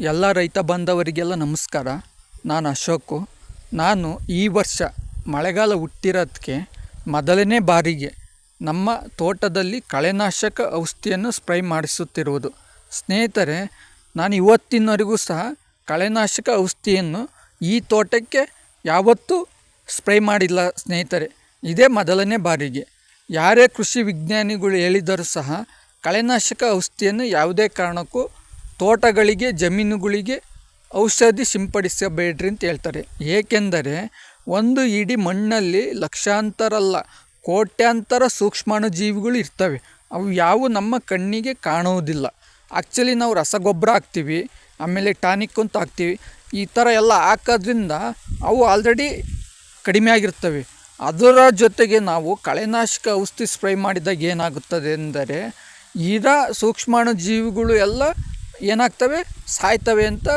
ಎಲ್ಲ ರೈತ ಬಾಂಧವರಿಗೆಲ್ಲ ನಮಸ್ಕಾರ. ನಾನು ಅಶೋಕು. ನಾನು ಈ ವರ್ಷ ಮಳೆಗಾಲ ಹುಟ್ಟಿರೋದಕ್ಕೆ ಮೊದಲನೇ ಬಾರಿಗೆ ನಮ್ಮ ತೋಟದಲ್ಲಿ ಕಳೆನಾಶಕ ಔಷಧಿಯನ್ನು ಸ್ಪ್ರೈ ಮಾಡಿಸುತ್ತಿರುವುದು. ಸ್ನೇಹಿತರೆ, ನಾನು ಇವತ್ತಿನವರೆಗೂ ಸಹ ಕಳೆನಾಶಕ ಔಷಧಿಯನ್ನು ಈ ತೋಟಕ್ಕೆ ಯಾವತ್ತೂ ಸ್ಪ್ರೈ ಮಾಡಿಲ್ಲ ಸ್ನೇಹಿತರೆ. ಇದೇ ಮೊದಲನೇ ಬಾರಿಗೆ. ಯಾರೇ ಕೃಷಿ ವಿಜ್ಞಾನಿಗಳು ಹೇಳಿದರೂ ಸಹ ಕಳೆನಾಶಕ ಔಷಧಿಯನ್ನು ಯಾವುದೇ ಕಾರಣಕ್ಕೂ ತೋಟಗಳಿಗೆ, ಜಮೀನುಗಳಿಗೆ ಔಷಧಿ ಸಿಂಪಡಿಸಬೇಡ್ರಿ ಅಂತ ಹೇಳ್ತಾರೆ. ಏಕೆಂದರೆ ಒಂದು ಇಡೀ ಮಣ್ಣಲ್ಲಿ ಲಕ್ಷಾಂತರ ಅಲ್ಲ, ಕೋಟ್ಯಾಂತರ ಸೂಕ್ಷ್ಮಾಣುಜೀವಿಗಳು ಇರ್ತವೆ. ಅವು ಯಾವು ನಮ್ಮ ಕಣ್ಣಿಗೆ ಕಾಣುವುದಿಲ್ಲ. ಆ್ಯಕ್ಚುಲಿ ನಾವು ರಸಗೊಬ್ಬರ ಹಾಕ್ತೀವಿ, ಆಮೇಲೆ ಟಾನಿಕ್ ಅಂತ ಹಾಕ್ತೀವಿ. ಈ ಥರ ಎಲ್ಲ ಹಾಕೋದ್ರಿಂದ ಅವು ಆಲ್ರೆಡಿ ಕಡಿಮೆ ಆಗಿರ್ತವೆ. ಅದರ ಜೊತೆಗೆ ನಾವು ಕಳೆನಾಶಕ ಔಷಧಿ ಸ್ಪ್ರೈ ಮಾಡಿದಾಗ ಏನಾಗುತ್ತದೆ ಎಂದರೆ ಈಗ ಸೂಕ್ಷ್ಮಾಣು ಜೀವಿಗಳು ಎಲ್ಲ ಏನಾಗ್ತವೆ? ಸಾಯ್ತವೆ ಅಂತ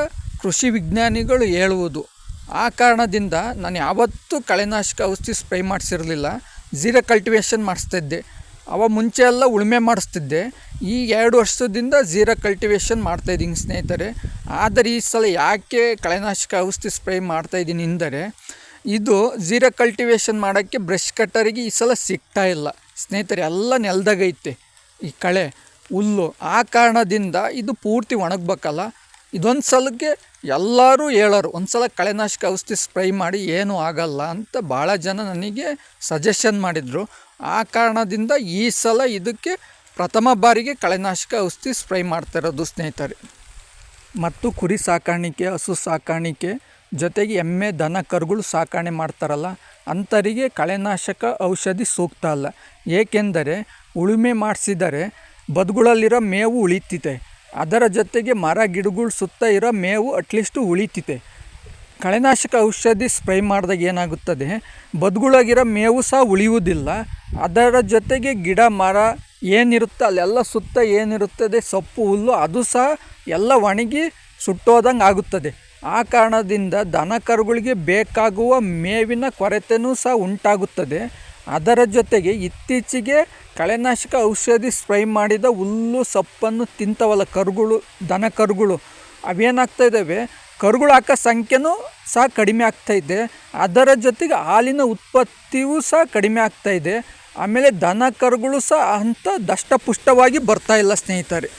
ಕೃಷಿ ವಿಜ್ಞಾನಿಗಳು ಹೇಳುವುದು. ಆ ಕಾರಣದಿಂದ ನಾನು ಯಾವತ್ತೂ ಕಳೆನಾಶಕ ಔಷಧಿ ಸ್ಪ್ರೈ ಮಾಡಿಸಿರಲಿಲ್ಲ. ಝೀರೋ ಕಲ್ಟಿವೇಷನ್ ಮಾಡಿಸ್ತಿದ್ದೆ. ಅವ ಮುಂಚೆ ಎಲ್ಲ ಉಳುಮೆ ಮಾಡಿಸ್ತಿದ್ದೆ. ಈ ಎರಡು ವರ್ಷದಿಂದ ಝೀರೋ ಕಲ್ಟಿವೇಷನ್ ಮಾಡ್ತಾಯಿದ್ದೀನಿ ಸ್ನೇಹಿತರೆ. ಆದರೆ ಈ ಸಲ ಯಾಕೆ ಕಳೆನಾಶಕ ಔಷಧಿ ಸ್ಪ್ರೈ ಮಾಡ್ತಾಯಿದ್ದೀನಿ ಎಂದರೆ ಇದು ಝೀರೋ ಕಲ್ಟಿವೇಷನ್ ಮಾಡೋಕ್ಕೆ ಬ್ರಷ್ ಕಟ್ಟರಿಗೆ ಈ ಸಲ ಸಿಗ್ತಾ ಇಲ್ಲ. ಸ್ನೇಹಿತರೆ, ಎಲ್ಲ ನೆಲದಾಗೈತೆ. ಈ ಕಳೆ ಹುಲ್ಲು. ಆ ಕಾರಣದಿಂದ ಇದು ಪೂರ್ತಿ ಒಣಗಬೇಕಲ್ಲ. ಇದೊಂದು ಸಲಕ್ಕೆ ಎಲ್ಲರೂ ಹೇಳೋರು ಒಂದು ಸಲ ಕಳೆನಾಶಕ ಔಷಧಿ ಸ್ಪ್ರೈ ಮಾಡಿ ಏನೂ ಆಗಲ್ಲ ಅಂತ ಭಾಳ ಜನ ನನಗೆ ಸಜೆಷನ್ ಮಾಡಿದರು. ಆ ಕಾರಣದಿಂದ ಈ ಸಲ ಇದಕ್ಕೆ ಪ್ರಥಮ ಬಾರಿಗೆ ಕಳೆನಾಶಕ ಔಷಧಿ ಸ್ಪ್ರೈ ಮಾಡ್ತಿರೋದು ಸ್ನೇಹಿತರೆ. ಮತ್ತು ಕುರಿ ಸಾಕಾಣಿಕೆ, ಹಸು ಸಾಕಾಣಿಕೆ, ಜೊತೆಗೆ ಎಮ್ಮೆ, ದನ, ಕರುಗಳು ಸಾಕಾಣೆ ಮಾಡ್ತಾರಲ್ಲ ಅಂಥರಿಗೆ ಕಳೆನಾಶಕ ಔಷಧಿ ಸೂಕ್ತ ಅಲ್ಲ. ಏಕೆಂದರೆ ಉಳುಮೆ ಮಾಡಿಸಿದರೆ ಬದುಗಳಲ್ಲಿರೋ ಮೇವು ಉಳಿತಿದೆ ಅದರ ಜೊತೆಗೆ ಮರ, ಗಿಡಗಳು ಸುತ್ತ ಇರೋ ಮೇವು ಅಟ್ಲೀಸ್ಟು ಉಳಿತೈತೆ. ಕಳೆನಾಶಕ ಔಷಧಿ ಸ್ಪ್ರೈ ಮಾಡಿದಾಗ ಏನಾಗುತ್ತದೆ? ಬದುಗಳಾಗಿರೋ ಮೇವು ಸಹ ಉಳಿಯುವುದಿಲ್ಲ. ಅದರ ಜೊತೆಗೆ ಗಿಡ, ಮರ ಏನಿರುತ್ತೆ ಅಲ್ಲೆಲ್ಲ ಸುತ್ತ ಏನಿರುತ್ತದೆ, ಸೊಪ್ಪು, ಹುಲ್ಲು ಅದು ಸಹ ಎಲ್ಲ ಒಣಗಿ ಸುಟ್ಟೋದಂಗೆ ಆಗುತ್ತದೆ. ಆ ಕಾರಣದಿಂದ ದನ ಕರುಗಳಿಗೆ ಬೇಕಾಗುವ ಮೇವಿನ ಕೊರತೆಯೂ ಸಹ ಉಂಟಾಗುತ್ತದೆ. ಅದರ ಜೊತೆಗೆ ಇತ್ತೀಚೆಗೆ ಕಳೆನಾಶಕ ಔಷಧಿ ಸ್ಪ್ರೈ ಮಾಡಿದ ಹುಲ್ಲು, ಸೊಪ್ಪನ್ನು ತಿಂತವಲ್ಲ ಕರುಗಳು, ದನ ಕರುಗಳು. ಅವೇನಾಗ್ತಾ ಇದ್ದಾವೆ? ಕರುಗಳು ಹಾಕೋ ಸಂಖ್ಯೆನೂ ಸಹ ಕಡಿಮೆ ಆಗ್ತಾಯಿದೆ ಅದರ ಜೊತೆಗೆ ಹಾಲಿನ ಉತ್ಪತ್ತಿಯೂ ಸಹ ಕಡಿಮೆ ಆಗ್ತಾಯಿದೆ ಆಮೇಲೆ ದನ ಕರುಗಳು ಸಹ ಅಂಥ ದಷ್ಟಪುಷ್ಟವಾಗಿ ಬರ್ತಾ ಇಲ್ಲ ಸ್ನೇಹಿತರೆ.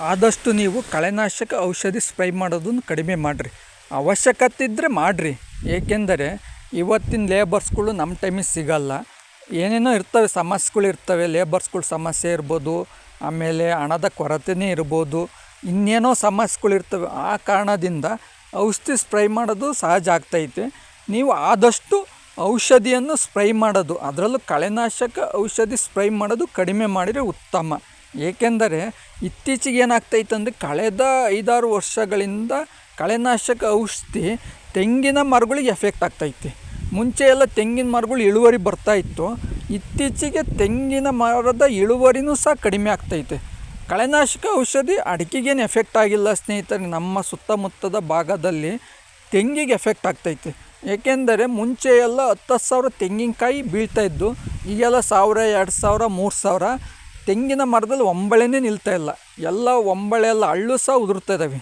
ಆದಷ್ಟು ನೀವು ಕಳೆನಾಶಕ ಔಷಧಿ ಸ್ಪ್ರೈ ಮಾಡೋದನ್ನು ಕಡಿಮೆ ಮಾಡಿರಿ. ಅವಶ್ಯಕತೆ ಇದ್ದರೆ ಮಾಡಿರಿ. ಏಕೆಂದರೆ ಇವತ್ತಿನ ಲೇಬರ್ಸ್ಗಳು ನಮ್ಮ ಟೈಮಿಗೆ ಸಿಗಲ್ಲ. ಏನೇನೋ ಇರ್ತವೆ, ಸಮಸ್ಯೆಗಳು ಇರ್ತವೆ ಲೇಬರ್ಸ್ಗಳ ಸಮಸ್ಯೆ ಇರ್ಬೋದು, ಆಮೇಲೆ ಹಣದ ಕೊರತೆನೇ ಇರ್ಬೋದು, ಇನ್ನೇನೋ ಸಮಸ್ಯೆಗಳು ಇರ್ತವೆ, ಆ ಕಾರಣದಿಂದ ಔಷಧಿ ಸ್ಪ್ರೈ ಮಾಡೋದು ಸಹಜ ಆಗ್ತೈತೆ. ನೀವು ಆದಷ್ಟು ಔಷಧಿಯನ್ನು ಸ್ಪ್ರೈ ಮಾಡೋದು, ಅದರಲ್ಲೂ ಕಳೆನಾಶಕ ಔಷಧಿ ಸ್ಪ್ರೈ ಮಾಡೋದು ಕಡಿಮೆ ಮಾಡಿದರೆ ಉತ್ತಮ. ಏಕೆಂದರೆ ಇತ್ತೀಚೆಗೆ ಏನಾಗ್ತೈತೆ ಅಂದರೆ ಕಳೆದ ಐದಾರು ವರ್ಷಗಳಿಂದ ಕಳೆನಾಶಕ ಔಷಧಿ ತೆಂಗಿನ ಮರಗಳಿಗೆ ಎಫೆಕ್ಟ್ ಆಗ್ತೈತೆ. ಮುಂಚೆ ಎಲ್ಲ ತೆಂಗಿನ ಮರಗಳು ಇಳುವರಿ ಬರ್ತಾಯಿತ್ತು ಇತ್ತೀಚೆಗೆ ತೆಂಗಿನ ಮರದ ಇಳುವರಿನೂ ಸಹ ಕಡಿಮೆ ಆಗ್ತೈತೆ. ಕಳೆನಾಶಕ ಔಷಧಿ ಅಡಿಕೆಗೇನು ಎಫೆಕ್ಟ್ ಆಗಿಲ್ಲ ಸ್ನೇಹಿತರೆ ನಮ್ಮ ಸುತ್ತಮುತ್ತದ ಭಾಗದಲ್ಲಿ ತೆಂಗಿಗೆ ಎಫೆಕ್ಟ್ ಆಗ್ತೈತೆ. ಏಕೆಂದರೆ ಮುಂಚೆ ಎಲ್ಲ ಹತ್ತು ಸಾವಿರ ತೆಂಗಿನಕಾಯಿ ಬೀಳ್ತಾ ಇದ್ದು, ಈಗೆಲ್ಲ ಸಾವಿರ, ಎರಡು ಸಾವಿರ, ಮೂರು ಸಾವಿರ ತೆಂಗಿನ ಮರದಲ್ಲಿ ಒಂಬಳೆನೇ ನಿಲ್ತಾ ಇಲ್ಲ. ಎಲ್ಲ ಒಂಬಳೆ ಎಲ್ಲ ಹಳ್ಳು ಸಹ ಉದುರ್ತಾ ಇದ್ದಾವೆ